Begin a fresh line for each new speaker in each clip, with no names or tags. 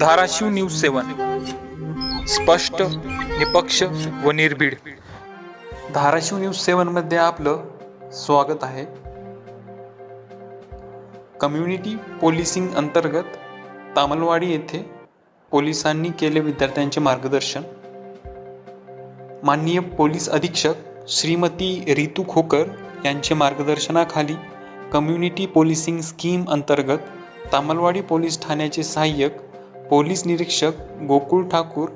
Dharashiv news सेवन. स्पष्ट निपक्ष व निर्भीड. धाराशिव न्यूज सेवनमध्ये आपलं स्वागत आहे. कम्युनिटी पोलिसिंग अंतर्गत तामलवाडी येथे पोलिसांनी केले विद्यार्थ्यांचे मार्गदर्शन. माननीय पोलीस अधीक्षक श्रीमती रितू खोकर यांचे मार्गदर्शनाखाली कम्युनिटी पोलिसिंग स्कीम अंतर्गत तामलवाडी पोलीस ठाण्याचे सहाय्यक पोलीस निरीक्षक गोकुळ ठाकूर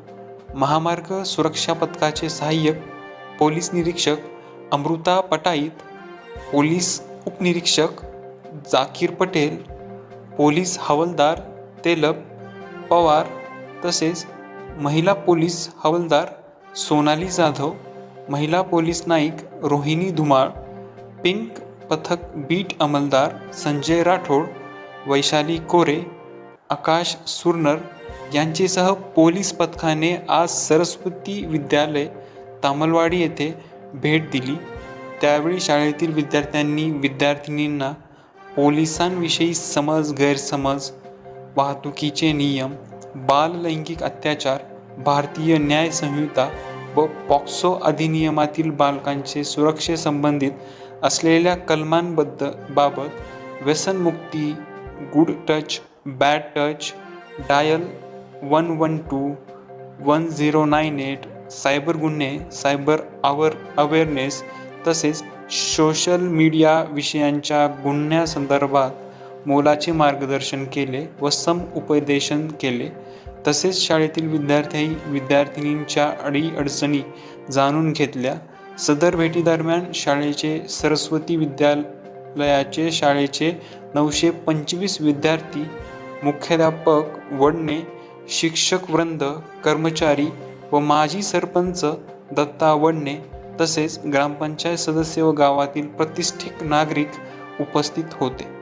महामार्ग सुरक्षा पथकाचे सहाय्यक पोलीस निरीक्षक अमृता पटाईत पोलीस उपनिरीक्षक जाकीर पटेल पोलीस हवालदार तेलब पवार तसेच महिला पोलीस हवालदार सोनाली जाधव महिला पोलीस नाईक रोहिणी धुमाळ पिंक पथक बीट अंमलदार संजय राठोड वैशाली कोरे आकाश सुरनर यांचेसह पोलीस पथकाने आज सरस्वती विद्यालय तामलवाडी येथे भेट दिली. त्यावेळी शाळेतील विद्यार्थ्यांनी विद्यार्थिनींना पोलिसांविषयी समज गैरसमज वाहतुकीचे नियम बाल लैंगिक अत्याचार भारतीय न्याय संहिता व पॉक्सो अधिनियमातील बालकांचे सुरक्षेसंबंधित असलेल्या कलमांबद्द बाबत व्यसनमुक्ती good touch bad touch dial one one two one zero nine eight cyber गुन्हे सायबर आवर अवेअरनेस तसेच सोशल मीडिया विषयांच्या गुन्ह्यासंदर्भात मोलाचे मार्गदर्शन केले व सम उपदेशन केले. तसेच शाळेतील विद्यार्थी विद्यार्थिनींच्या अडीअडचणी जाणून घेतल्या. सदर भेटीदरम्यान शाळेचे सरस्वती विद्यालयाचे शाळेचे नऊशे पंचवीस विद्यार्थी मुख्याध्यापक वडणे शिक्षक वृंद कर्मचारी व माजी सरपंच दत्ता वडणे तसेच ग्रामपंचायत सदस्य व गावातील प्रतिष्ठित नागरिक उपस्थित होते.